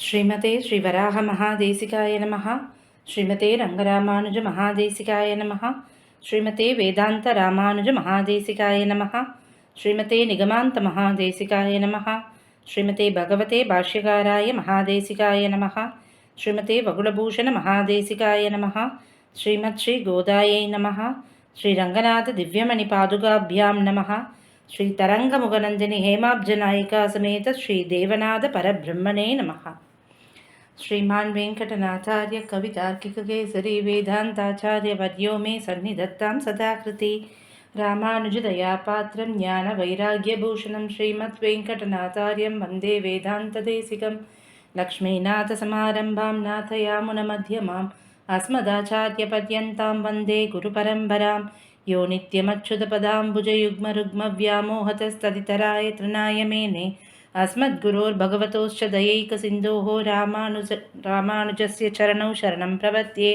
ஸ்ரீமதே ஸ்ரீவராக மகாதேசிகாய நமः ஸ்ரீமதே ரங்கராமானுஜ மகாதேசிகாய நமः ஸ்ரீமதே வேதாந்த ராமானுஜ மகாதேசிகாய நமः ஸ்ரீமதே நிகமாந்த மகாதேசிகாய நமः ஸ்ரீமதே பகவதே பாஷ்யகாராய மகாதேசிகாய நமः ஸ்ரீமதே வகுலபூஷண மகாதேசிகாய நமः ஸ்ரீமத் ஸ்ரீ கோதாயை நமः ஸ்ரீரங்கநாத திவ்யமணி பாதுகாபியாம் நமः ஸ்ரீ தரங்கமுகநந்தினி ஹேமாப்ஜநாயிகா சமேத ஸ்ரீ தேவநாத பரபிரம்மணே நமः श्रीमान् वेङ्कटनाथार्य कवितार्किककेसरी वेदान्ताचार्यवर्यो मे सन्निधत्तां सदा कृति रामानुजदयापात्रं ज्ञानवैराग्यभूषणं श्रीमद्वेङ्कटनाथार्यं वन्दे वेदान्तदेशिकं। लक्ष्मीनाथसमारम्भां नाथयामुनमध्यमाम् अस्मदाचार्यपर्यन्तां वन्दे गुरुपरम्परां यो नित्यमच्युतपदाम्बुजयुग्मरुग्मव्यामोहतस्तदितराय तृणाय मेने अस्मद्गुरोर्भगवतोश्च दयैकसिन्धोः रामानुज रामानुजस्य चरणौ शरणं प्रपद्ये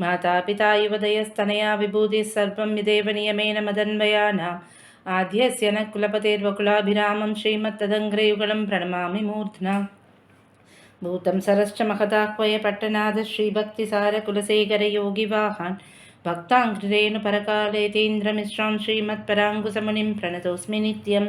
मातापिता युवदयस्तनया विभूतिः सर्वं यदेव नियमेन मदन्वयानाम् आद्यस्य न कुलपतेर्वकुलाभिरामं श्रीमत्तदङ्ग्रयुगलं प्रणमामि मूर्ध्ना। भूतं सरश्च महदाह्वय पट्टनाथ श्रीभक्तिसारकुलसेकरयोगिवाहान् भक्ताङ्कृतेनुपरकालेतीन्द्रमिश्रां श्रीमत्पराङ्कुशमुनिं प्रणतोऽस्मि नित्यं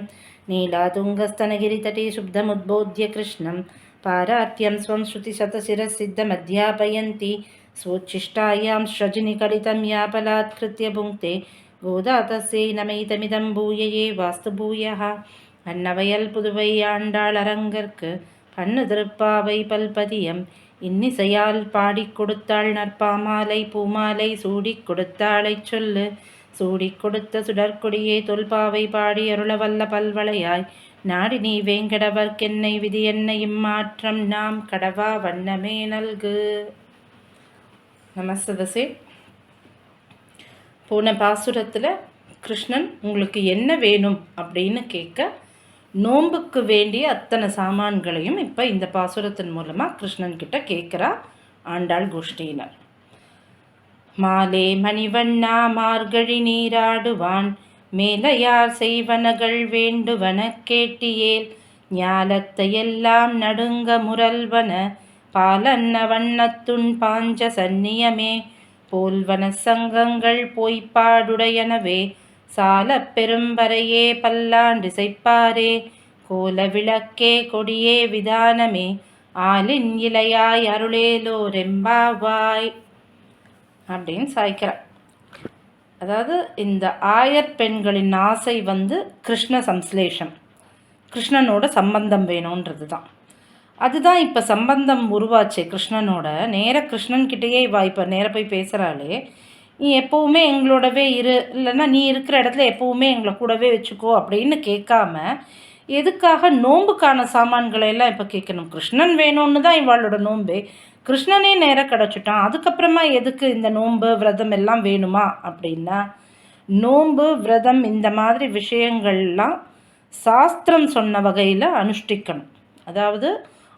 नीलातुङ्गस्तनगिरितटे शुब्धमुद्बोध्य कृष्णं पारात्यं स्वं श्रुतिशतशिरसिद्धमध्यापयन्ति स्वोच्छिष्टायां स्रजनिकलितं यापलात्कृत्य भुङ्क्ते गोदा तस्यै नमैतमिदं भूयये वास्तु भूयः அன்னவயல் புதுவை ஆண்டாள் அரங்கற்கு பண்ணு திருப்பாவை பல்பதியம் இன்னிசையால் பாடிக் கொடுத்தாள் நற்பாமாலை பூமாலை சூடிக் கொடுத்தாளைச் சொல்லு சூடிக் கொடுத்த சுடற்கொடியே தொல்பாவை பாடி அருளவல்ல பல்வளையாய். நாடி நீ வேங்கடவர்க்கென்னை விதி என்னை இம்மாற்றம் நாம் கடவா வண்ணமே நல்கு. நமஸ்ததசே. போன பாசுரத்தில் கிருஷ்ணன் உங்களுக்கு என்ன வேணும்? அப்படின்னு கேட்க நோன்புக்கு வேண்டிய அத்தனை சாமான்களையும் இப்போ இந்த பாசுரத்தின் மூலமாக கிருஷ்ணன் கிட்ட கேட்குறா ஆண்டாள் கோஷ்டியினர். மாலே மணிவண்ணா மார்கழி நீராடுவான். மேலையார் செய்வனகள் வேண்டுவன கேட்டியேல் ஞாலத்தையெல்லாம் நடுங்க முரல்வன பாலன்ன வண்ணத்துண் பாஞ்ச சந்நியமே போல்வன சங்கங்கள் பொய்ப்பாடுடையனவே சால பெரும்பறையே பல்லாண்டிசைப்பாரே கோல விளக்கே கொடியே விதானமே ஆலின் இலையாய் அருளேலோ ரெம்பாவாய் அப்படின்னு சாய்க்கிறார். அதாவது இந்த ஆயர் பெண்களின் ஆசை வந்து கிருஷ்ண சம்ஸ்லேஷம். கிருஷ்ணனோட சம்பந்தம் வேணுன்றது தான். அதுதான் இப்போ சம்பந்தம் உருவாச்சு கிருஷ்ணனோட. நேர கிருஷ்ணன்கிட்டயே இவா இப்போ நேர போய் பேசுகிறாளே நீ எப்போவுமே எங்களோடவே இரு இல்லைன்னா நீ இருக்கிற இடத்துல எப்போவுமே எங்களை கூடவே வச்சுக்கோ அப்படின்னு கேட்காம எதுக்காக நோன்புக்கான சாமான்களை எல்லாம் இப்போ கேட்கணும்? கிருஷ்ணன் வேணும்னு தான் இவாளோட நோன்பே. கிருஷ்ணனே நேராக கிடச்சிட்டான். அதுக்கப்புறமா எதுக்கு இந்த நோன்பு விரதம் எல்லாம் வேணுமா அப்படின்னா நோன்பு விரதம் இந்த மாதிரி விஷயங்கள்லாம் சாஸ்திரம் சொன்ன வகையில் அனுஷ்டிக்கணும். அதாவது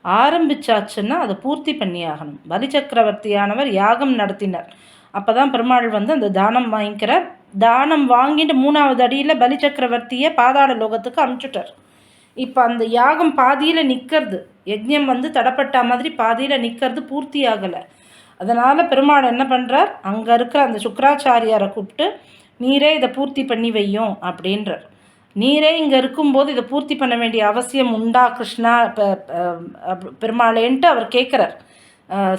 ஆரம்பிச்சாச்சுன்னா அதை பூர்த்தி பண்ணியாகணும். பலி சக்கரவர்த்தியானவர் யாகம் நடத்தினார். அப்போ தான் பெருமாள் வந்து அந்த தானம் வாங்கிக்கிறார். தானம் வாங்கிட்டு மூணாவது அடியில் பலி சக்கரவர்த்தியை பாதாள லோகத்துக்கு அமுச்சுட்டார். இப்போ அந்த யாகம் பாதியில் நிற்கிறது யஜ்யம் வந்து தடப்பட்ட மாதிரி பாதியில் நிற்கிறது பூர்த்தி ஆகலை அதனால் பெருமாள் என்ன பண்ணுறார் அங்கே இருக்கிற அந்த சுக்கராச்சாரியாரை கூப்பிட்டு நீரே இதை பூர்த்தி பண்ணி வையும் அப்படின்றார். நீரே இங்கே இருக்கும்போது இதை பூர்த்தி பண்ண வேண்டிய அவசியம் உண்டா கிருஷ்ணா? பெருமாளேன்ட்டு அவர் கேட்குறார்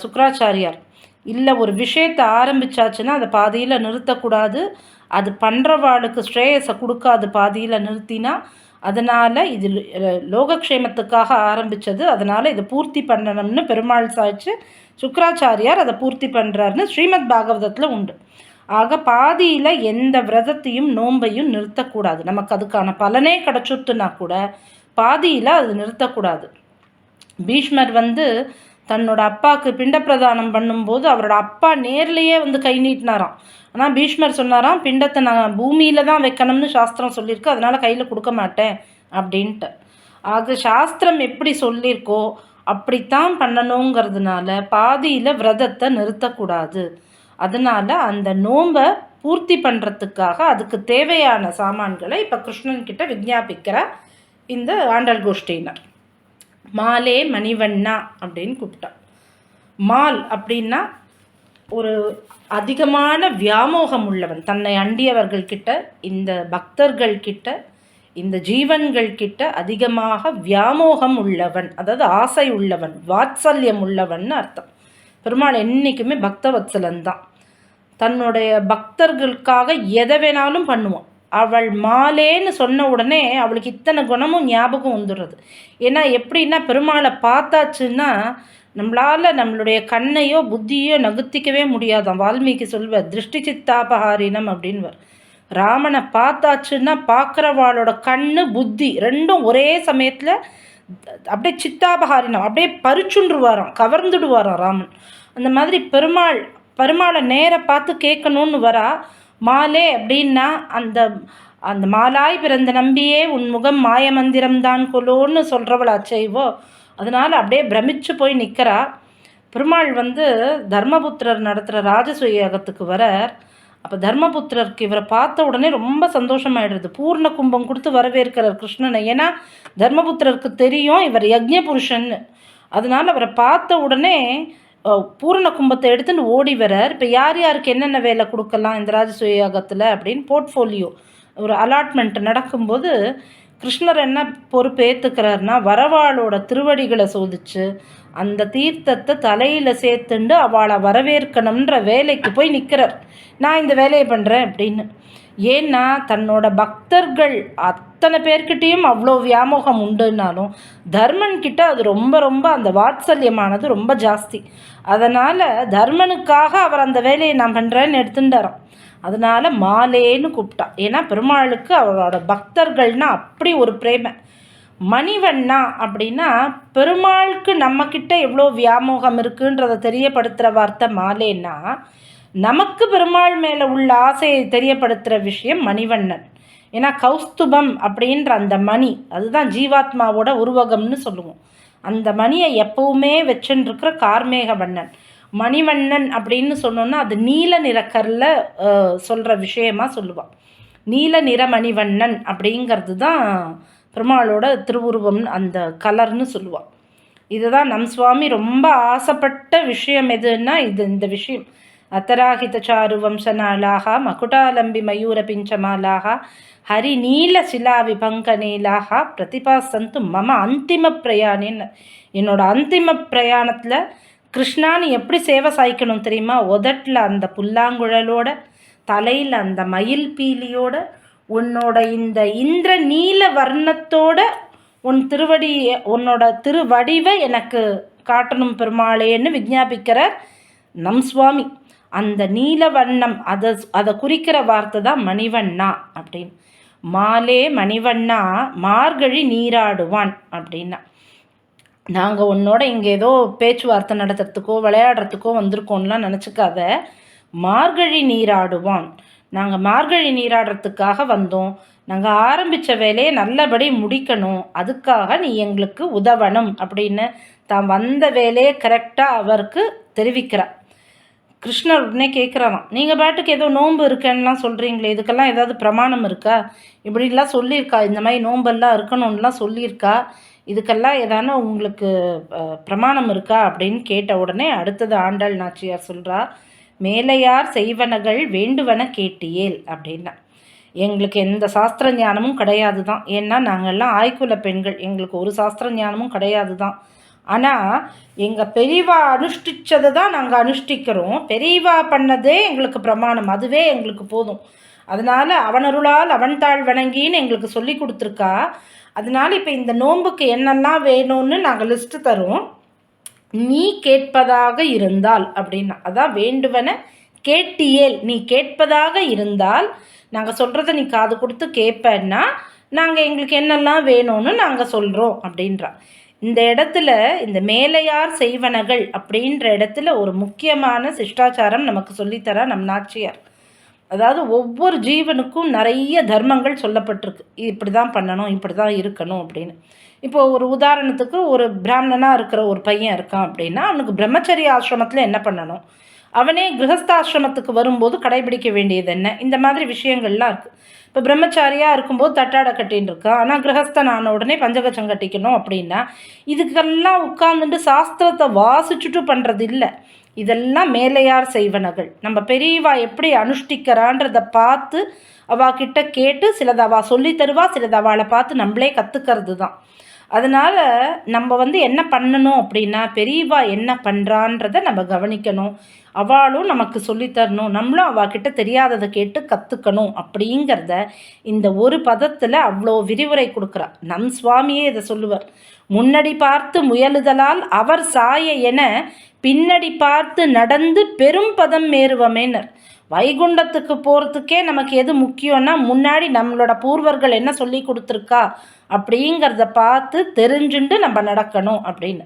சுக்கராச்சாரியார். இல்லை ஒரு விஷயத்தை ஆரம்பிச்சாச்சுன்னா அதை பாதியில் நிறுத்தக்கூடாது. அது பண்ணுறவாளுக்கு ஸ்ரேயஸை கொடுக்காது பாதியில் நிறுத்தினா அதனால் இது லோகக்ஷேமத்துக்காக ஆரம்பித்தது அதனால் இதை பூர்த்தி பண்ணணும்னு பெருமாள் சாய்ச்சி சுக்கராச்சாரியார் அதை பூர்த்தி பண்ணுறாருன்னு ஸ்ரீமத் பாகவதத்தில் உண்டு. ஆக பாதியில் எந்த விரதத்தையும் நோன்பையும் நிறுத்தக்கூடாது. நமக்கு அதுக்கான பலனே கிடச்சுட்டுனா கூட பாதியில் அது நிறுத்தக்கூடாது. பீஷ்மர் வந்து தன்னோட அப்பாவுக்கு பிண்டப்பிரதானம் பண்ணும்போது அவரோட அப்பா நேர்லேயே வந்து கை நீட்டினாராம். ஆனால் பீஷ்மர் சொன்னாராம் பிண்டத்தை நான் பூமியில் தான் வைக்கணும்னு சாஸ்திரம் சொல்லியிருக்கு அதனால் கையில் கொடுக்க மாட்டேன் அப்படின்ட்டு. அது சாஸ்திரம் எப்படி சொல்லியிருக்கோ அப்படித்தான் பண்ணணுங்கிறதுனால பாதியில் விரதத்தை நிறுத்தக்கூடாது. அதனால் அந்த நோம்பை பூர்த்தி பண்ணுறதுக்காக அதுக்கு தேவையான சாமான்களை இப்போ கிருஷ்ணன்கிட்ட விஜாபிக்கிற இந்த ஆண்டல் கோஷ்டியினர். மாலே மணிவண்ணா அப்படின்னு கூப்பிட்டான் மால் அப்படின்னா ஒரு அதிகமான வியாமோகம் உள்ளவன் தன்னை அண்டியவர்கள் கிட்ட இந்த பக்தர்கள் கிட்ட இந்த ஜீவன்கள் கிட்ட அதிகமாக வியாமோகம் உள்ளவன் அதாவது ஆசை உள்ளவன் வாத்சல்யம் உள்ளவன் அர்த்தம். பெருமாள் என்றைக்குமே பக்தவத்சலன் தான். தன்னுடைய பக்தர்களுக்காக எதை வேணாலும் பண்ணுவான். அவள் மாலேன்னு சொன்ன உடனே அவளுக்கு இத்தனை குணமும் ஞாபகம் வந்துடுறது. ஏன்னா எப்படின்னா பெருமாளை பார்த்தாச்சுன்னா நம்மளால் நம்மளுடைய கண்ணையோ புத்தியோ நகுத்திக்கவே முடியாதான் வால்மீகி சொல்வார் திருஷ்டி சித்தாபகாரினம் அப்படின்வார். ராமனை பார்த்தாச்சுன்னா பார்க்குறவாளோட கண்ணு புத்தி ரெண்டும் ஒரே சமயத்தில் அப்படியே சித்தாபகாரினம் அப்படியே பறிச்சுண்டுருவாராம் கவர்ந்துடுவாராம் ராமன். அந்த மாதிரி பெருமாள் பெருமாளை நேர பார்த்து கேட்கணும்னு வரா மாலே அப்படின்னா அந்த அந்த மாலாய் பிறந்த நம்பியே உன் முகம் மாய மந்திரம்தான் கொலோன்னு சொல்கிறவளா செய்வோ? அதனால் அப்படியே பிரமிச்சு போய் நிற்கிறா பெருமாள் வந்து தர்மபுத்திரர் நடத்துகிற ராஜசுயகத்துக்கு வரார். அப்போ தர்மபுத்திரருக்கு இவரை பார்த்த உடனே ரொம்ப சந்தோஷமாயிடுறது பூர்ண கும்பம் கொடுத்து வரவேற்கிறார் கிருஷ்ணனை. ஏன்னா தர்மபுத்திரருக்கு தெரியும் இவர் யஜ்ய புருஷன்னு அதனால் அவரை பார்த்த உடனே பூரண கும்பத்தை எடுத்துன்னு ஓடி வரார் இப்போ யார் யாருக்கு என்னென்ன வேலை கொடுக்கலாம் இந்த ராஜசுயாகத்தில் அப்படின்னு போர்ட்ஃபோலியோ ஒரு அலாட்மெண்ட் நடக்கும்போது கிருஷ்ணர் என்ன பொறுப்பு ஏற்றுக்கிறாருன்னா வரவாளோட திருவடிகளை சோதிச்சு அந்த தீர்த்தத்தை தலையில் சேர்த்துண்டு அவளை வரவேற்கணுன்ற வேலைக்கு போய் நிற்கிறார் நான் இந்த வேலையை பண்ணுறேன் அப்படின்னு. ஏன்னா தன்னோட பக்தர்கள் அத்தனை பேர்கிட்டேயும் அவ்வளோ வியாமோகம் உண்டுனாலும் தர்மன் கிட்ட அது ரொம்ப ரொம்ப அந்த வாத்சல்யமானது ரொம்ப ஜாஸ்தி. அதனால் தர்மனுக்காக அவர் அந்த வேலையை நான் பண்ணுறேன்னு எடுத்துட்டாராம் அதனால் மாலேன்னு கூப்பிட்டா. ஏன்னா பெருமாளுக்கு அவரோட பக்தர்கள்னா அப்படி ஒரு பிரேமை. மணிவண்ணா அப்படின்னா பெருமாளுக்கு நம்மக்கிட்ட எவ்வளோ வியாமோகம் இருக்குன்றதை தெரியப்படுத்துகிற வார்த்தை மாலேன்னா நமக்கு பெருமாள் மேலே உள்ள ஆசையை தெரியப்படுத்துகிற விஷயம் மணிவண்ணன். ஏன்னா கௌஸ்துபம் அப்படின்ற அந்த மணி அதுதான் ஜீவாத்மாவோட உருவகம்னு சொல்லுவோம். அந்த மணியை எப்பவுமே வச்சுருக்கிற கார்மேக வண்ணன். மணிவண்ணன் அப்படின்னு சொன்னோன்னா அது நீல நிறக்கரில் சொல்கிற விஷயமா சொல்லுவாள் நீல நிற மணிவண்ணன் அப்படிங்கிறது தான் பெருமாளோட திருவுருவம் அந்த கலர்னு சொல்லுவாள் இதுதான் நம் சுவாமி ரொம்ப ஆசைப்பட்ட விஷயம் எதுன்னா இது இந்த விஷயம். அத்தராகித சாரு வம்சநாளாக மகுடாலம்பி மயூர பிஞ்சமாலாக ஹரி நீல சிலா விபங்க நீலாக பிரதிபாசந்து மம அந்திம பிரயாணின்னு என்னோட அந்திம பிரயாணத்தில் கிருஷ்ணான்னு எப்படி சேவை சாய்க்கணும் தெரியுமா? உதட்டில் அந்த புல்லாங்குழலோட தலையில் அந்த மயில் பீலியோட உன்னோட இந்த இந்திர நீல வர்ணத்தோட உன் திருவடி உன்னோட திருவடிவை எனக்கு காட்டணும் பெருமாளேன்னு விஜாபிக்கிறார் நம் சுவாமி. அந்த நீல வண்ணம் அதை அதை குறிக்கிற வார்த்தை தான் மணிவண்ணா அப்படின்னு. மாலே மணிவண்ணா மார்கழி நீராடுவான் அப்படின்னா. நாங்கள் உன்னோட இங்கே ஏதோ பேச்சுவார்த்தை நடத்துறதுக்கோ விளையாடுறதுக்கோ வந்திருக்கோம்லாம் நினச்சிக்காத. மார்கழி நீராடுவான். நாங்கள் மார்கழி நீராடுறதுக்காக வந்தோம். நாங்கள் ஆரம்பித்த வேலையை நல்லபடி முடிக்கணும். அதுக்காக நீ எங்களுக்கு உதவணும் அப்படின்னு தான் வந்த வேலையை கரெக்டாக அவருக்கு தெரிவிக்கிறார் கிருஷ்ணர் உடனே கேட்குறாராம் நீங்கள் பாட்டுக்கு ஏதோ நோன்பு இருக்கேன்னுலாம் சொல்கிறீங்களே இதுக்கெல்லாம் ஏதாவது பிரமாணம் இருக்கா? இப்படிலாம் சொல்லியிருக்கா. இந்த மாதிரி நோன்பெல்லாம் இருக்கணும்லாம் சொல்லியிருக்கா. இதுக்கெல்லாம் ஏதான உங்களுக்கு பிரமாணம் இருக்கா அப்படின்னு கேட்ட உடனே அடுத்தது ஆண்டாள் நாச்சியார் சொல்கிறா மேலையார் செய்வனகள் வேண்டுவன கேட்டியேல் அப்படின்னா. எங்களுக்கு எந்த சாஸ்திர ஞானமும் கிடையாது தான் ஏன்னா நாங்கள்லாம் ஆய்க்குல பெண்கள். எங்களுக்கு ஒரு சாஸ்திர ஞானமும் கிடையாது தான் ஆனால் எங்கள் பெரியவா அனுஷ்டிச்சதை தான் நாங்கள் அனுஷ்டிக்கிறோம். பெரியவா பண்ணதே எங்களுக்கு பிரமாணம். அதுவே எங்களுக்கு போதும். அதனால் அவனருளால் அவன் தாழ் வணங்கின்னு எங்களுக்கு சொல்லி கொடுத்துருக்கா. அதனால் இப்போ இந்த நோன்புக்கு என்னெல்லாம் வேணும்னு நாங்கள் லிஸ்ட்டு தருவோம் நீ கேட்பதாக இருந்தால் அப்படின்னா அதான் வேண்டுவன கேட்டியேல். நீ கேட்பதாக இருந்தால் நாங்கள் சொல்கிறத நீ காது கொடுத்து கேட்பேன்னா நாங்கள் எங்களுக்கு என்னெல்லாம் வேணும்னு நாங்கள் சொல்கிறோம் அப்படின்றா. இந்த இடத்துல இந்த மேலையார் செய்வனகள் அப்படின்ற இடத்துல ஒரு முக்கியமான சிஷ்டாச்சாரம் நமக்கு சொல்லித்தரா நம் நாச்சியார். அதாவது ஒவ்வொரு ஜீவனுக்கும் நிறைய தர்மங்கள் சொல்லப்பட்டிருக்கு. இப்படி தான் பண்ணணும் இப்படி தான் இருக்கணும் அப்படின்னு. இப்போ ஒரு உதாரணத்துக்கு ஒரு பிராமணனாக இருக்கிற ஒரு பையன் இருக்கான் அப்படின்னா அவனுக்கு பிரம்மச்சரிய ஆசிரமத்தில் என்ன பண்ணணும்? அவனே கிரகஸ்தாசிரமத்துக்கு வரும்போது கடைபிடிக்க வேண்டியது என்ன? இந்த மாதிரி விஷயங்கள்லாம் இருக்குது இப்போ பிரம்மச்சாரியாக இருக்கும்போது தட்டாடை கட்டின்னு இருக்கான். ஆனால் கிரகஸ்தன் ஆன உடனே பஞ்சகச்சம் கட்டிக்கணும் அப்படின்னா இதுக்கெல்லாம் உட்காந்துட்டு சாஸ்திரத்தை வாசிச்சுட்டு பண்ணுறது இல்லை. இதெல்லாம் மேலையார் செய்வனகள் நம்ம பெரியவா எப்படி அனுஷ்டிக்கிறான்றதை பார்த்து அவா கிட்ட கேட்டு சிலது அவள் சொல்லி தருவா சிலது அவளை பார்த்து நம்மளே கற்றுக்கிறது தான் அதனால் நம்ம வந்து என்ன பண்ணணும் அப்படின்னா பெரியவா என்ன பண்ணுறான்றதை நம்ம கவனிக்கணும். அவளும் நமக்கு சொல்லித்தரணும் நம்மளும் அவகிட்ட தெரியாததை கேட்டு கற்றுக்கணும் அப்படிங்கிறத இந்த ஒரு பதத்தில் அவ்வளோ விரிவுரை கொடுக்குறா. நம் சுவாமியே இதை சொல்லுவார். முன்னடி பார்த்து முயலுதலால் அவர் சாய என பின்னடி பார்த்து நடந்து பெரும் பதம் மேறுவமேனர் வைகுண்டத்துக்கு போகிறதுக்கே நமக்கு எது முக்கியம்னா முன்னாடி நம்மளோட பூர்வர்கள் என்ன சொல்லி கொடுத்துருக்கா அப்படிங்கிறத பார்த்து தெரிஞ்சுண்டு நம்ம நடக்கணும் அப்படின்னு.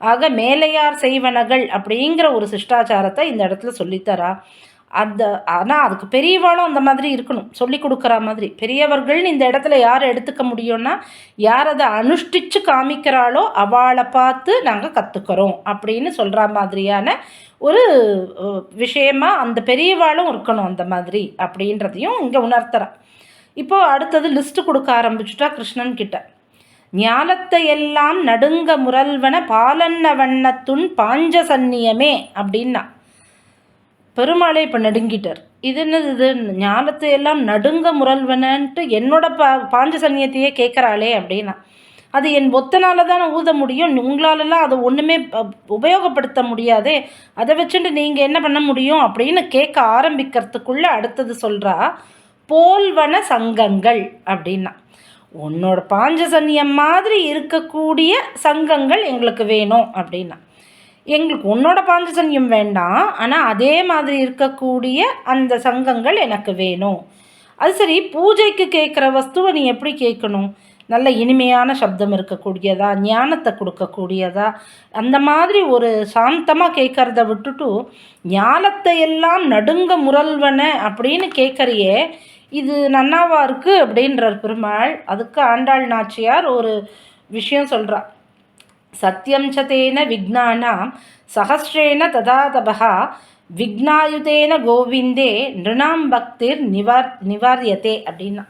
ஆக மேலையார் செய்வனகள் அப்படிங்கிற ஒரு சிஷ்டாச்சாரத்தை இந்த இடத்துல சொல்லித்தரா. அந்த ஆனால் அதுக்கு பெரியவாளும் அந்த மாதிரி இருக்கணும். சொல்லி கொடுக்குற மாதிரி. பெரியவர்கள்னு இந்த இடத்துல யார் எடுத்துக்க முடியும்னா யார் அதை அனுஷ்டிச்சு காமிக்கிறாளோ அவளை பார்த்து நாங்கள் கற்றுக்கிறோம் அப்படின்னு சொல்கிற மாதிரியான ஒரு விஷயமா அந்த பெரியவாளும் இருக்கணும் அந்த மாதிரி அப்படின்றதையும் இங்கே உணர்த்துறான் இப்போது அடுத்தது லிஸ்ட்டு கொடுக்க ஆரம்பிச்சுட்டா கிருஷ்ணன் கிட்ட. ஞானத்தையெல்லாம் நடுங்க முரல்வன பாலன்ன வண்ணத்துன் பாஞ்ச சன்னியமே அப்படின்னா பெருமாளே இப்போ நடுங்கிட்டார். இது என்னது இது? ஞானத்தை எல்லாம் நடுங்க முரல்வனன்ட்டு என்னோட பா பாஞ்சசன்யத்தையே கேட்குறாளே அப்படின்னா. அது என் ஒத்தனால தான் ஊத முடியும். உங்களாலலாம் அதை ஒன்றுமே உபயோகப்படுத்த முடியாதே. அதை வச்சுட்டு நீங்கள் என்ன பண்ண முடியும் அப்படின்னு கேட்க ஆரம்பிக்கிறதுக்குள்ளே அடுத்தது சொல்கிறா போல்வன சங்கங்கள் அப்படின்னா. உன்னோட பாஞ்சசன்யம் மாதிரி இருக்கக்கூடிய சங்கங்கள் எங்களுக்கு வேணும் அப்படின்னா. எங்களுக்கு உன்னோட பாஞ்சசன்யம் வேண்டாம். ஆனால் அதே மாதிரி இருக்கக்கூடிய அந்த சங்கங்கள் எனக்கு வேணும். அது சரி பூஜைக்கு கேட்குற வஸ்துவை நீ எப்படி கேட்கணும்? நல்ல இனிமையான சப்தம் இருக்கக்கூடியதா? ஞானத்தை கொடுக்கக்கூடியதா? அந்த மாதிரி ஒரு சாந்தமாக கேட்குறத விட்டுட்டு ஞானத்தை எல்லாம் நடுங்க முரல்வன அப்படின்னு கேட்குறியே இது நன்னாவா இருக்குது அப்படின்றார் பெருமாள் அதுக்கு ஆண்டாள் நாச்சியார் ஒரு விஷயம் சொல்கிறா சத்தியம் சதேன விக்னானாம் சகசிரேன ததாதபா விக்னாயுதேன கோவிந்தே நிருணாம் பக்திர் நிவார் நிவாரியத்தே அப்படின்னா.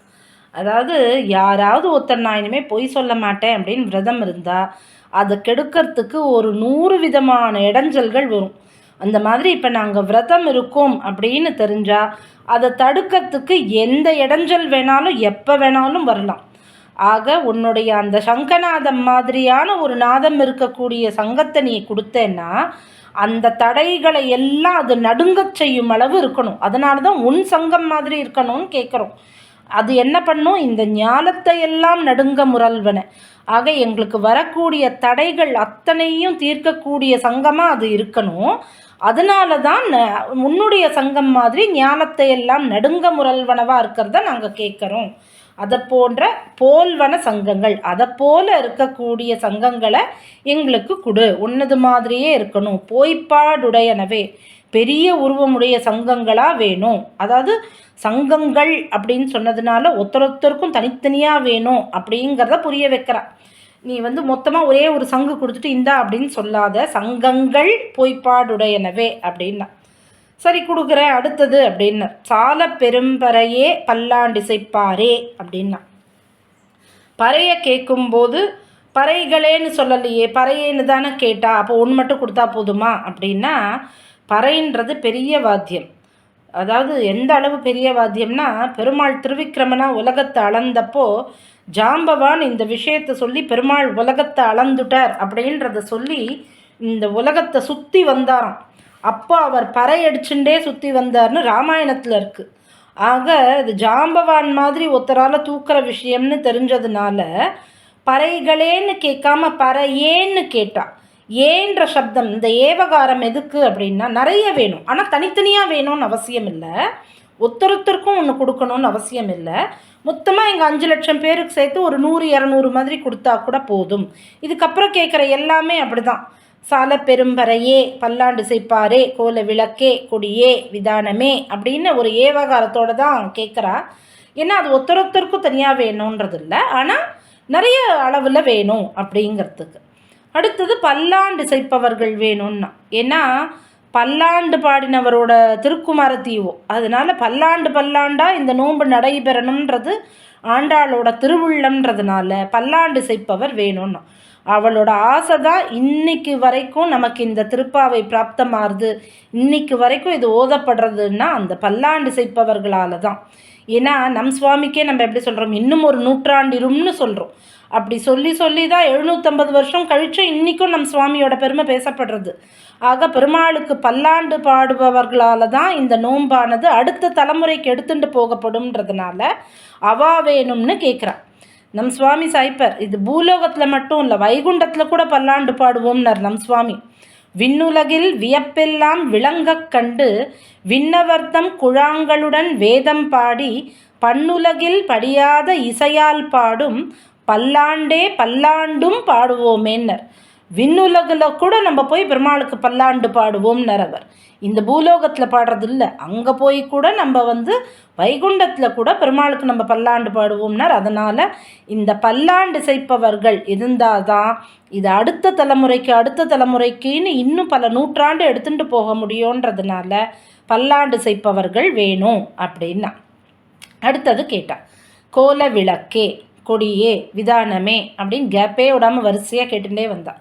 அதாவது யாராவது ஒருத்தர் நான் இனிமேல் பொய் சொல்ல மாட்டேன் அப்படின்னு விரதம் இருந்தால் அதை கெடுக்கிறதுக்கு ஒரு நூறு விதமான இடைஞ்சல்கள் வரும். அந்த மாதிரி இப்போ நாங்கள் விரதம் இருக்கோம் அப்படின்னு தெரிஞ்சால் அதை தடுக்கிறதுக்கு எந்த இடைஞ்சல் வேணாலும் எப்போ வேணாலும் வரலாம். ஆக உன்னுடைய அந்த சங்கநாதம் மாதிரியான ஒரு நாதம் இருக்கக்கூடிய சங்கத்தை நீ கொடுத்தேன்னா அந்த தடைகளை எல்லாம் அது நடுங்கச் செய்யும் அளவு இருக்கணும். அதனால தான் உன் சங்கம் மாதிரி இருக்கணும்னு கேட்குறோம் அது என்ன பண்ணும்? இந்த ஞானத்தை எல்லாம் நடுங்க முரல்வன. ஆக எங்களுக்கு வரக்கூடிய தடைகள் அத்தனையும் தீர்க்கக்கூடிய சங்கமாக அது இருக்கணும். அதனால தான் உன்னுடைய சங்கம் மாதிரி ஞானத்தை எல்லாம் நடுங்க முரல்வனவாக இருக்கிறத நாங்கள் கேட்குறோம் அதை போன்ற போல்வன சங்கங்கள் அதை போல இருக்கக்கூடிய சங்கங்களை எங்களுக்கு கொடு. உன்னது மாதிரியே இருக்கணும். போய்ப்பாடுடையனவே. பெரிய உருவமுடைய சங்கங்களாக வேணும். அதாவது சங்கங்கள் அப்படின்னு சொன்னதுனால ஒருத்தரொத்தருக்கும் தனித்தனியாக வேணும் அப்படிங்கிறத புரிய வைக்கிறான் நீ வந்து மொத்தமாக ஒரே ஒரு சங்கு கொடுத்துட்டு இந்தா அப்படின்னு சொல்லாத. சங்கங்கள் பொய்ப்பாடுடையனவே அப்படின்னா. சரி கொடுக்குறேன் அடுத்தது அப்படின்னு. சால பெரும்பறையே பல்லாண்டிசைப்பாரே அப்படின்னா. பறையை கேட்கும்போது பறைகளேன்னு சொல்லலையே பறையேன்னு தானே கேட்டா அப்போ ஒன்று மட்டும் கொடுத்தா போதுமா அப்படின்னா பறைன்றது பெரிய வாத்தியம். அதாவது எந்த அளவு பெரிய வாத்தியம்னா பெருமாள் திருவிக்கிரமனா உலகத்தை அளந்தப்போ ஜாம்பவான் இந்த விஷயத்தை சொல்லி பெருமாள் உலகத்தை அளந்துட்டார் அப்படின்றத சொல்லி இந்த உலகத்தை சுற்றி வந்தாராம். அப்போ அவர் பறையடிச்சுட்டே சுற்றி வந்தார்னு ராமாயணத்தில் இருக்குது ஆக இது ஜாம்பவான் மாதிரி ஒருத்தரால் தூக்குற விஷயம்னு தெரிஞ்சதுனால பறைகளேன்னு கேட்காம பறையேன்னு கேட்டான் ஏன்ற சப்தம் இந்த ஏவகாரம் எதுக்கு அப்படின்னா நிறைய வேணும். ஆனால் தனித்தனியாக வேணும்னு அவசியம் இல்லை. ஒருத்தருத்தருக்கும் ஒன்று கொடுக்கணும்னு அவசியம் இல்லை. மொத்தமாக எங்கள் அஞ்சு லட்சம் பேருக்கு சேர்த்து ஒரு நூறு இரநூறு மாதிரி கொடுத்தா கூட போதும். இதுக்கப்புறம் கேட்குற எல்லாமே அப்படி தான் சால பெரும்பறையே பல்லாண்டு செய்ப்பாரே கோல விளக்கே கொடியே விதானமே அப்படின்னு ஒரு ஏவகாரத்தோடு தான் கேட்குறா ஏன்னா அது ஒத்தரொத்தருக்கும் தனியாக வேணுன்றது இல்லை ஆனால் நிறைய அளவில் வேணும் அப்படிங்கிறதுக்கு. அடுத்தது பல்லாண்டு செய்ப்பவர்கள் வேணும்னா. ஏன்னா பல்லாண்டு பாடினவரோட திருக்குமார தீவோ. அதனால் பல்லாண்டு பல்லாண்டாக இந்த நோன்பு நடைபெறணுன்றது ஆண்டாளோட திருவுள்ளம்ன்றதுனால பல்லாண்டு செய்ப்பவர் வேணும்னா. அவளோட ஆசை தான் இன்னைக்கு வரைக்கும் நமக்கு இந்த திருப்பாவை பிராப்தமாகுது இன்னைக்கு வரைக்கும் இது ஓதப்படுறதுன்னா அந்த பல்லாண்டு செய்ப்பவர்களால் தான் ஏன்னா நம் சுவாமிக்கே நம்ம எப்படி சொல்கிறோம் இன்னும் ஒரு நூற்றாண்டிரும்னு சொல்கிறோம் அப்படி சொல்லி சொல்லி தான் எழுநூற்றம்பது வருஷம் கழித்து இன்றைக்கும் நம் சுவாமியோட பெருமை பேசப்படுறது. ஆக பெருமாளுக்கு பல்லாண்டு பாடுபவர்களால் தான் இந்த நோன்பானது அடுத்த தலைமுறைக்கு எடுத்துட்டு போகப்படும்ன்றதுனால அவா வேணும்னு கேட்குறான் நம் சுவாமி சாய்ப்பர் இது பூலோகத்தில் மட்டும் இல்லை வைகுண்டத்தில் கூட பல்லாண்டு பாடுவோம்னார் நம் சுவாமி. விண்ணுலகில் வியப்பெல்லாம் விளங்கக் கண்டு விண்ணவர்த்தம் குழாங்களுடன் வேதம் பாடி பண்ணுலகில் படியாத இசையால் பாடும் பல்லாண்டே பல்லாண்டும் பாடுவோமேன்னர். விண்ணுலகில் கூட நம்ம போய் பெருமாளுக்கு பல்லாண்டு பாடுவோம்னர் அவர் இந்த பூலோகத்தில் பாடுறது இல்லை அங்கே போய் கூட நம்ம வந்து வைகுண்டத்தில் கூட பெருமாளுக்கு நம்ம பல்லாண்டு பாடுவோம்னார். அதனால் இந்த பல்லாண்டு செய்ப்பவர்கள் இருந்தால் தான் இது அடுத்த தலைமுறைக்கு அடுத்த தலைமுறைக்குன்னு இன்னும் பல நூற்றாண்டு எடுத்துகிட்டு போக முடியுன்றதுனால பல்லாண்டு செய்ப்பவர்கள் வேணும் அப்படின்னா. அடுத்தது கேட்டான் கோல விளக்கே கொடியே விதானமே அப்படின்னு கேப்பே விடாமல் வரிசையாக கேட்டுகிட்டே வந்தான்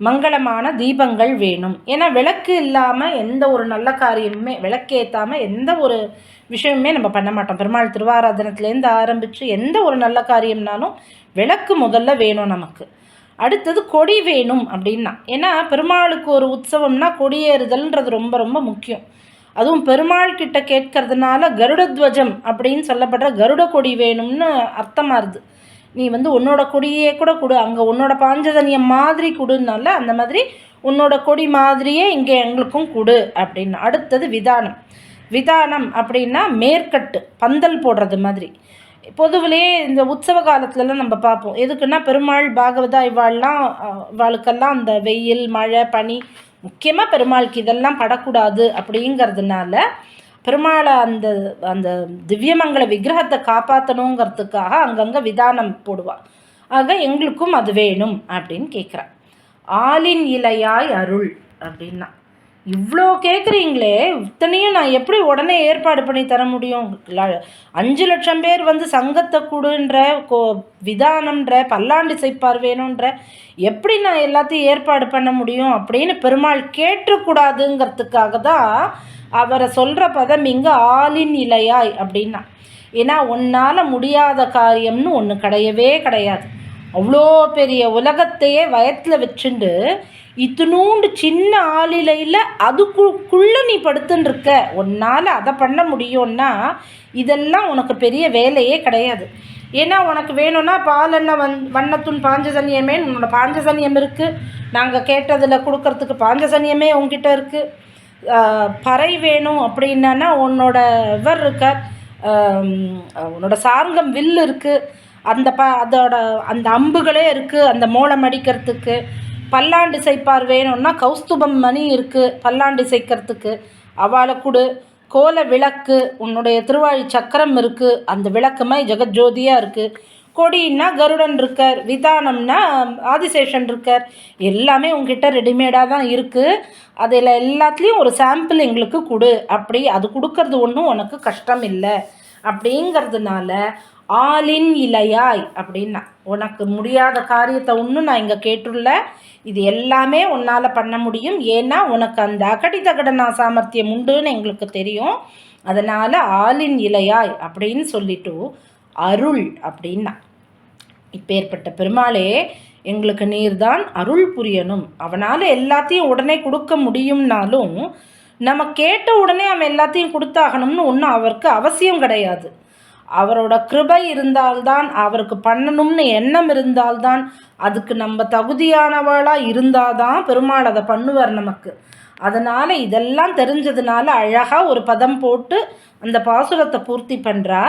மங்களமான தீபங்கள் வேணும். ஏன்னா விளக்கு இல்லாமல் எந்த ஒரு நல்ல காரியமுமே விளக்கேற்றாமல் எந்த ஒரு விஷயமுமே நம்ம பண்ண மாட்டோம். பெருமாள் திருவாராதனத்துலேருந்து ஆரம்பித்து எந்த ஒரு நல்ல காரியம்னாலும் விளக்கு முதல்ல வேணும் நமக்கு. அடுத்தது கொடி வேணும் அப்படின்னா. ஏன்னா பெருமாளுக்கு ஒரு உற்சவம்னா கொடியேறுதல்ன்றது ரொம்ப ரொம்ப முக்கியம். அதுவும் பெருமாள் கிட்ட கேட்கறதுனால கருடத்வஜம் அப்படின்னு சொல்லப்படுற கருட கொடி வேணும்னு அர்த்தமாகுது நீ வந்து உன்னோட கொடியே கூட கொடு. அங்கே உன்னோட பாஞ்சதனியம் மாதிரி கொடுனால அந்த மாதிரி உன்னோட கொடி மாதிரியே இங்கே எங்களுக்கும் கொடு அப்படின்னு. அடுத்தது விதானம். விதானம் அப்படின்னா மேற்கட்டு பந்தல் போடுறது மாதிரி. பொதுவிலே இந்த உற்சவ காலத்துலலாம் நம்ம பார்ப்போம். எதுக்குன்னா பெருமாள் பாகவதா இவாள்லாம் இவாளுக்கெல்லாம் அந்த வெயில் மழை பனி முக்கியமாக பெருமாளுக்கு இதெல்லாம் படக்கூடாது அப்படிங்கிறதுனால பெருமாளை அந்த அந்த திவ்யமங்கல விக்கிரகத்தை காப்பாற்றணுங்கிறதுக்காக அங்கங்கே விதானம் போடுவாள். ஆக எங்களுக்கும் அது வேணும் அப்படின்னு கேட்குறான் ஆளின் இலையாய் அருள் அப்படின்னா. இவ்வளோ கேட்குறீங்களே இத்தனையும் நான் எப்படி உடனே ஏற்பாடு பண்ணி தர முடியும்? அஞ்சு லட்சம் பேர் வந்து சங்கத்தை கொடுன்ற கோ விதானம்ன்ற பல்லாண்டு செய்ப்பார் வேணுன்ற எப்படி நான் எல்லாத்தையும் ஏற்பாடு பண்ண முடியும் அப்படின்னு பெருமாள் கேட்டுக்கூடாதுங்கிறதுக்காக தான் அவரை சொல்கிற பதம் இங்கே ஆளின் இலையாய் அப்படின்னா. ஏன்னா உன்னால் முடியாத காரியம்னு ஒன்று கிடையவே கிடையாது. அவ்வளோ பெரிய உலகத்தையே வயத்தில் வச்சுண்டு இத்தினூண்டு சின்ன ஆளிலையில் அதுக்குள்ளே நீ படுத்துன்ருக்க. உன்னால் அதை பண்ண முடியும்னா இதெல்லாம் உனக்கு பெரிய வேலையே கிடையாது. ஏன்னா உனக்கு வேணும்னா பால் என்ன வந் வண்ணத்துன் பாஞ்சசன்யமே உன்னோட பாஞ்சசன்யம் இருக்குது நாங்கள் கேட்டதில் கொடுக்கறதுக்கு பாஞ்சசன்யமே உங்ககிட்ட இருக்குது பறை வேணும் அப்படின்னா உன்னோட இவர் இருக்கார் உன்னோட சார்கம் வில் இருக்குது அந்த ப அதோட அந்த அம்புகளே இருக்குது அந்த மோளம் அடிக்கிறதுக்கு. பல்லாண்டு செய்ப்பார் வேணும்னா கௌஸ்துபம் மணி இருக்குது பல்லாண்டு செய்க்கிறதுக்கு அவளை கொடு. கோல விளக்கு உன்னுடைய திருவாழி சக்கரம் இருக்குது அந்த விளக்குமே ஜெகஜோதியாக இருக்குது கொடின்னா கருடன் இருக்கார் விதானம்னா ஆதிசேஷன் இருக்கார். எல்லாமே உங்ககிட்ட ரெடிமேடாக தான் இருக்குது அதில் எல்லாத்துலேயும் ஒரு சாம்பிள் எங்களுக்கு கொடு. அப்படி அது கொடுக்கறது ஒன்றும் உனக்கு கஷ்டம் இல்லை. அப்படிங்கிறதுனால ஆளின் இலையாய் அப்படின்னா உனக்கு முடியாத காரியத்தை ஒன்றும் நான் இங்கே கேட்டுள்ள. இது எல்லாமே உன்னால் பண்ண முடியும். ஏன்னா உனக்கு அந்த அகடி தகடனா சாமர்த்தியம் உண்டுன்னு எங்களுக்கு தெரியும். அதனால் ஆளின் இலையாய் அப்படின்னு சொல்லிட்டு அருள் அப்படின்னா இப்பேற்பட்ட பெருமாளே எங்களுக்கு நீர்தான் அருள் புரியணும். அவனால் எல்லாத்தையும் உடனே கொடுக்க முடியும்னாலும் நம்ம கேட்ட உடனே அவன் எல்லாத்தையும் கொடுத்தாகணும்னு ஒன்றும் அவருக்கு அவசியம் கிடையாது. அவரோட கிருபை இருந்தால்தான் அவருக்கு பண்ணணும்னு எண்ணம் இருந்தால்தான் அதுக்கு நம்ம தகுதியானவளாக இருந்தால் தான் பெருமாள் அதை பண்ணுவார் நமக்கு. அதனால் இதெல்லாம் தெரிஞ்சதுனால அழகாக ஒரு பதம் போட்டு அந்த பாசுரத்தை பூர்த்தி பண்ணுறா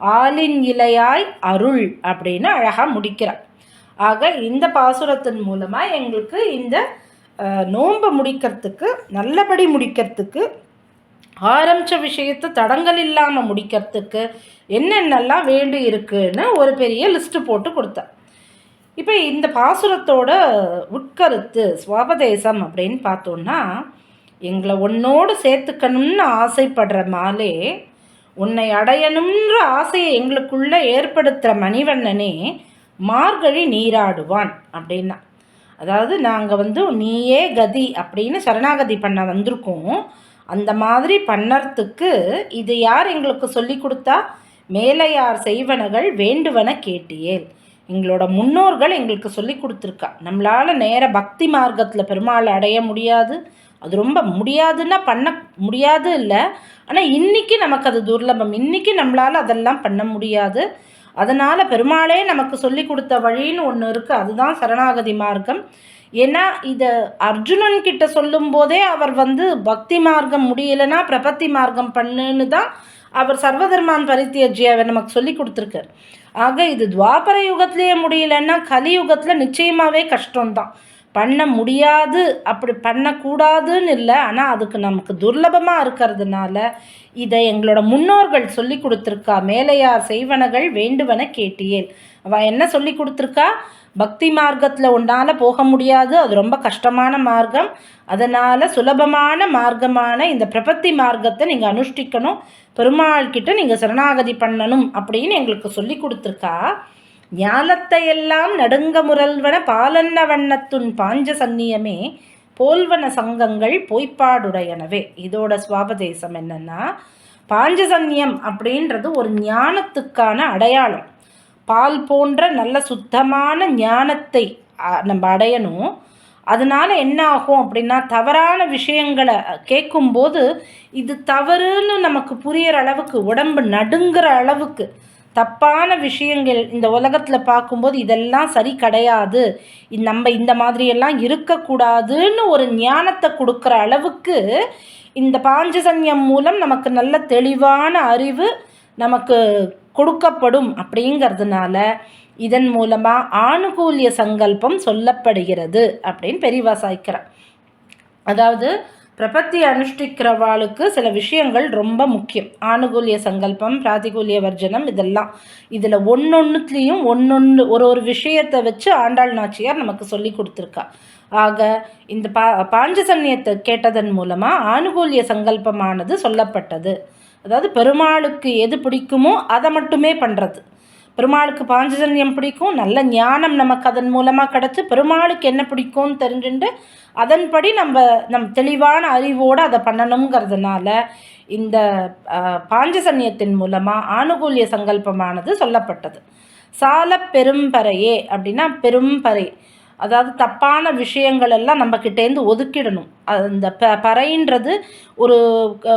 ஆளின் இலையாய் அருள் அப்படின்னு அழகாக முடிக்கிறார். ஆக இந்த பாசுரத்தின் மூலமாக எங்களுக்கு இந்த நோன்பை முடிக்கிறதுக்கு நல்லபடி முடிக்கிறதுக்கு ஆரம்பித்த விஷயத்தை தடங்கள் இல்லாமல் முடிக்கிறதுக்கு என்னென்னலாம் வேண்டி இருக்குன்னு ஒரு பெரிய லிஸ்ட்டு போட்டு கொடுத்தேன் இப்போ இந்த பாசுரத்தோட உட்கருத்து சுவாபதேசம் அப்படின்னு பார்த்தோன்னா எங்களை ஒன்றோடு சேர்த்துக்கணும்னு ஆசைப்படுற மாலே உன்னை அடையணுன்ற ஆசையை எங்களுக்குள்ளே ஏற்படுத்துகிற மணிவண்ணனே மார்கழி நீராடுவான் அப்படின்னா. அதாவது நாங்கள் வந்து நீயே கதி அப்படின்னு சரணாகதி பண்ண வந்திருக்கோம். அந்த மாதிரி பண்ணறதுக்கு இது யார் எங்களுக்கு சொல்லி கொடுத்தா? மேலையார் செய்வனகள் வேண்டுவன கேட்டியேல். எங்களோட முன்னோர்கள் எங்களுக்கு சொல்லி கொடுத்துருக்கா. நம்மளால் நேர பக்தி மார்க்கத்தில் பெருமாள் அடைய முடியாது. அது ரொம்ப முடியாதுன்னா பண்ண முடியாது இல்லை. ஆனால் இன்றைக்கி நமக்கு அது துர்லபம். இன்றைக்கி நம்மளால் அதெல்லாம் பண்ண முடியாது. அதனால் பெருமாளே நமக்கு சொல்லி கொடுத்த வழின்னு ஒன்று இருக்குது அதுதான் சரணாகதி மார்க்கம். ஏன்னா இதை அர்ஜுனன் கிட்ட சொல்லும்போதே அவர் வந்து பக்தி மார்க்கம் முடியலைன்னா பிரபத்தி மார்க்கம் பண்ணுன்னு தான் அவர் சர்வதர்மான் பரித்தியஜியாவை நமக்கு சொல்லி கொடுத்துருக்கார். ஆக இது துவாபர யுகத்திலேயே முடியலன்னா கலியுகத்தில் நிச்சயமாகவே கஷ்டம்தான். பண்ண முடியாது அப்படி பண்ணக்கூடாதுன்னு இல்லை. ஆனால் அதுக்கு நமக்கு துர்லபமாக இருக்கிறதுனால இதை எங்களோட முன்னோர்கள் சொல்லி கொடுத்துருக்கா மேலையா செய்வனகள் வேண்டுவன கேட்டியேன் அவள் என்ன சொல்லி கொடுத்துருக்கா? பக்தி மார்க்கத்தில் உன்னால் போக முடியாது அது ரொம்ப கஷ்டமான மார்க்கம். அதனால் சுலபமான மார்க்கமான இந்த பிரபத்தி மார்க்கத்தை நீங்கள் அனுஷ்டிக்கணும். பெருமாள் கிட்ட நீங்கள் சரணாகதி பண்ணணும் அப்படின்னு எங்களுக்கு சொல்லி கொடுத்துருக்கா. ஞானத்தையெல்லாம் நடுங்க முரல்வன பாலன்ன வண்ணத்துன் பாஞ்ச சன்னியமே போல்வன சங்கங்கள் பொய்ப்பாடுடையனவே. இதோட சுவாபதேசம் என்னன்னா பாஞ்சசன்யம் அப்படின்றது ஒரு ஞானத்துக்கான அடையாளம். பால் போன்ற நல்ல சுத்தமான ஞானத்தை நம்ம அடையணும். அதனால என்ன ஆகும் அப்படின்னா தவறான விஷயங்களை கேட்கும்போது இது தவறுன்னு நமக்கு புரியற அளவுக்கு உடம்பு நடுங்கிற அளவுக்கு தப்பான விஷயங்கள் இந்த உலகத்தில் பார்க்கும்போது இதெல்லாம் சரி கிடையாது. நம்ம இந்த மாதிரியெல்லாம் இருக்கக்கூடாதுன்னு ஒரு ஞானத்தை கொடுக்குற அளவுக்கு இந்த பாஞ்சசன்யம் மூலம் நமக்கு நல்ல தெளிவான அறிவு நமக்கு கொடுக்கப்படும் அப்படிங்கிறதுனால இதன் மூலமாக ஆணுகூல்ய சங்கல்பம் சொல்லப்படுகிறது அப்படின்னு பெரியவா சாய்க்கிறார். அதாவது பிரபத்தி அனுஷ்டிக்கிறவாளுக்கு சில விஷயங்கள் ரொம்ப முக்கியம். ஆனுகூலிய சங்கல்பம் பிராதிகூலிய வர்ஜனம் இதெல்லாம். இதில் ஒன்னொன்னுத்துலேயும் ஒன்னொன்று ஒரு ஒரு விஷயத்தை வச்சு ஆண்டாள் நாச்சியார் நமக்கு சொல்லி கொடுத்துருக்கா. ஆக இந்த பா பாஞ்சசன்யத்தை கேட்டதன் மூலமாக ஆனுகூலிய சங்கல்பமானது சொல்லப்பட்டது. அதாவது பெருமாளுக்கு எது பிடிக்குமோ அதை மட்டுமே பண்ணுறது பெருமாளுக்கு பாஞ்சஜன்யம் பிடிக்கும். நல்ல ஞானம் நமக்கு அதன் மூலமாக கிடச்சி பெருமாளுக்கு என்ன பிடிக்கும்னு தெரிஞ்சுட்டு அதன்படி நம்ம நம் தெளிவான அறிவோடு அதை பண்ணணுங்கிறதுனால இந்த பாஞ்சசன்யத்தின் மூலமாக ஆனுகூல்ய சங்கல்பமானது சொல்லப்பட்டது. சால பெரும்பறையே அப்படின்னா பெரும்பறை. அதாவது தப்பான விஷயங்கள் எல்லாம் நம்மக்கிட்டேருந்து ஒதுக்கிடணும். அந்த ப பறைன்றது ஒரு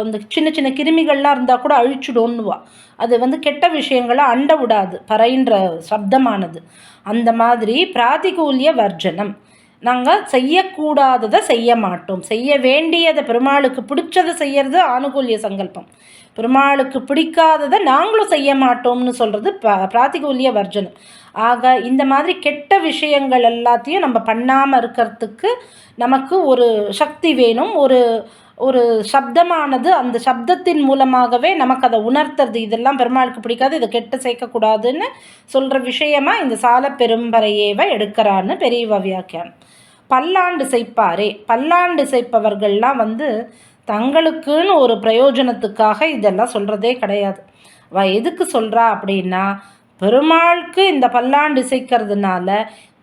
இந்த சின்ன சின்ன கிருமிகள்லாம் இருந்தால் கூட அழிச்சுடும்னுவா. அது வந்து கெட்ட விஷயங்களை அண்ட விடாது. பறைன்ற சப்தமானது. அந்த மாதிரி பிராதிகூல்ய வர்ஜனம். நாங்கள் செய்யக்கூடாததை செய்ய மாட்டோம். செய்ய வேண்டியதை பெருமாளுக்கு பிடிச்சதை செய்யறது ஆணுகூல்ய சங்கல்பம். பெருமாளுக்கு பிடிக்காததை நாங்களும் செய்ய மாட்டோம்னு சொல்கிறது பிராத்திகூல்ய வர்ஜனம். ஆக இந்த மாதிரி கெட்ட விஷயங்கள் எல்லாத்தையும் நம்ம பண்ணாமல் இருக்கிறதுக்கு நமக்கு ஒரு சக்தி வேணும். ஒரு ஒரு சப்தமானது அந்த சப்தத்தின் மூலமாகவே நமக்கு அதை உணர்த்துறது. இதெல்லாம் பெருமாளுக்கு பிடிக்காது. இதை கெட்ட சேர்க்கக்கூடாதுன்னு சொல்கிற விஷயமா இந்த சால பெரும்பறையேவை எடுக்கிறான்னு பெரிய வியாக்கியானம். பல்லாண்டு செய்ப்பாரே. பல்லாண்டு செய்ப்பவர்கள்லாம் வந்து தங்களுக்குன்னு ஒரு பிரயோஜனத்துக்காக இதெல்லாம் சொல்கிறதே கிடையாது. அவ எதுக்கு சொல்கிறா அப்படின்னா பெருமாளுக்கு இந்த பல்லாண்டு இசைக்கிறதுனால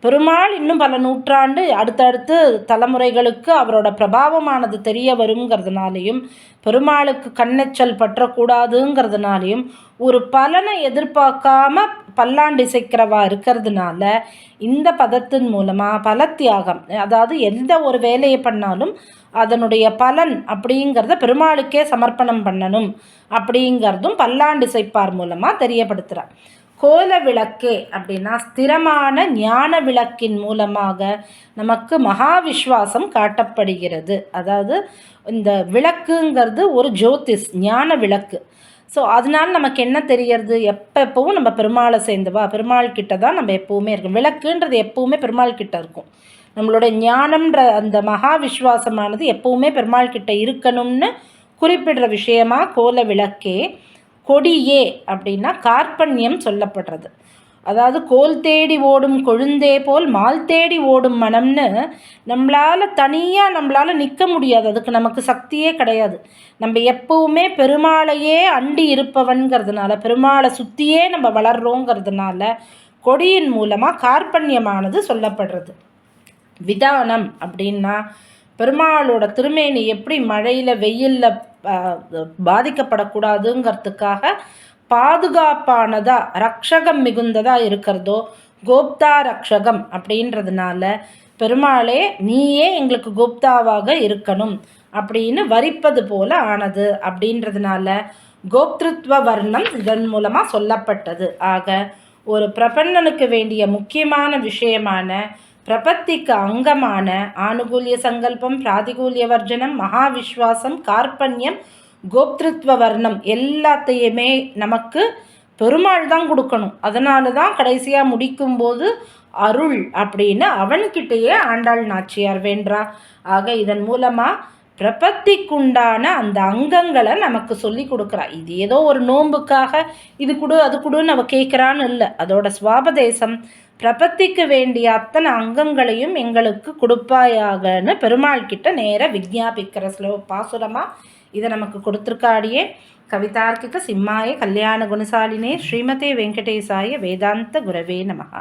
பெருமாள் இன்னும் பல நூற்றாண்டு அடுத்தடுத்து தலைமுறைகளுக்கு அவரோட பிரபாவமானது தெரிய வருங்கிறதுனாலையும் பெருமாளுக்கு கண்ணெச்சல் பற்றக்கூடாதுங்கிறதுனாலையும் ஒரு பலனை எதிர்பார்க்காம பல்லாண்டு இசைக்கிறவா இருக்கிறதுனால இந்த பதத்தின் மூலமாக பல தியாகம் அதாவது எந்த ஒரு வேலையை பண்ணாலும் அதனுடைய பலன் அப்படிங்கிறத பெருமாளுக்கே சமர்ப்பணம் பண்ணணும் அப்படிங்கிறதும் பல்லாண்டு இசைப்பார் மூலமாக தெரியப்படுத்துகிறார் கோல விளக்கே அப்படின்னா ஸ்திரமான ஞான விளக்கின் மூலமாக நமக்கு மகா விஸ்வாசம் காட்டப்படுகிறது. அதாவது இந்த விளக்குங்கிறது ஒரு ஜோதிஷ் ஞான விளக்கு. ஸோ அதனால நமக்கு என்ன தெரியறது எப்போ எப்பவும் நம்ம பெருமாளை சேர்ந்துவா பெருமாள் கிட்ட தான் நம்ம எப்போவுமே இருக்கும். விளக்குன்றது எப்போவுமே பெருமாள் கிட்ட இருக்கும். நம்மளோட ஞானம்ன்ற அந்த மகா விஸ்வாசமானது எப்போவுமே பெருமாள் கிட்ட இருக்கணும்னு குறிப்பிடுற விஷயமா கோல விளக்கே கொடியே அப்படின்னா கார்பண்யம் சொல்லப்படுறது. அதாவது கோல் தேடி ஓடும் கொழுந்தே போல் மால் தேடி ஓடும் மனம்னு நம்மளால் தனியாக நம்மளால் நிற்க முடியாது. அதுக்கு நமக்கு சக்தியே கிடையாது. நம்ம எப்பவுமே பெருமாளையே அண்டி இருப்பவன்கிறதுனால பெருமாளை சுற்றியே நம்ம வளர்கிறோங்கிறதுனால கொடியின் மூலமாக கார்பண்யமானது சொல்லப்படுறது. விதானம் அப்படின்னா பெருமாளோட திருமேனி எப்படி மழையில் வெயிலில் பாதிக்கப்படக்கூடாதுங்கிறதுக்காக பாதுகாப்பானதாக ரக்ஷகம் மிகுந்ததாக இருக்கிறதோ கோப்தா ரக்ஷகம் அப்படின்றதுனால பெருமாளே நீயே எங்களுக்கு கோப்தாவாக இருக்கணும் அப்படின்னு வரிப்பது போல ஆனது அப்படின்றதுனால கோப்திருத்வ வர்ணம் இதன் மூலமாக சொல்லப்பட்டது. ஆக ஒரு பிரபன்னனுக்கு வேண்டிய முக்கியமான விஷயமான பிரபத்திக்கு அங்கமான ஆனுகூல்ய சங்கல்பம் பிராதிகூல்ய வர்ஜனம் மகாவிஸ்வாசம் கார்பண்யம் கோப்திருத்வ வர்ணம் எல்லாத்தையுமே நமக்கு பெருமாள் தான் கொடுக்கணும். அதனால தான் கடைசியாக முடிக்கும்போது அருள் அப்படின்னு அவன்கிட்டயே ஆண்டாள் நாச்சியார் வேண்டா. ஆக இதன் மூலமாக பிரபத்திக்குண்டான அந்த அங்கங்களை நமக்கு சொல்லி கொடுக்குறா. இது ஏதோ ஒரு நோன்புக்காக இது கொடு அது கொடுன்னு அவ கேட்குறான்னு இல்லை. அதோட சுவாபதேசம் பிரபத்திக்கு வேண்டிய அத்தனை அங்கங்களையும் எங்களுக்கு கொடுப்பாயாகன்னு பெருமாள் கிட்ட நேர விஜாபிக்கிற ஸ்லோ பாசுரமாக இதை நமக்கு கொடுத்துருக்காடியே. கவிதார்க்கிக சிம்மாய கல்யாண குணசாலினே ஸ்ரீமதே வெங்கடேசாய வேதாந்த குரவே நமகா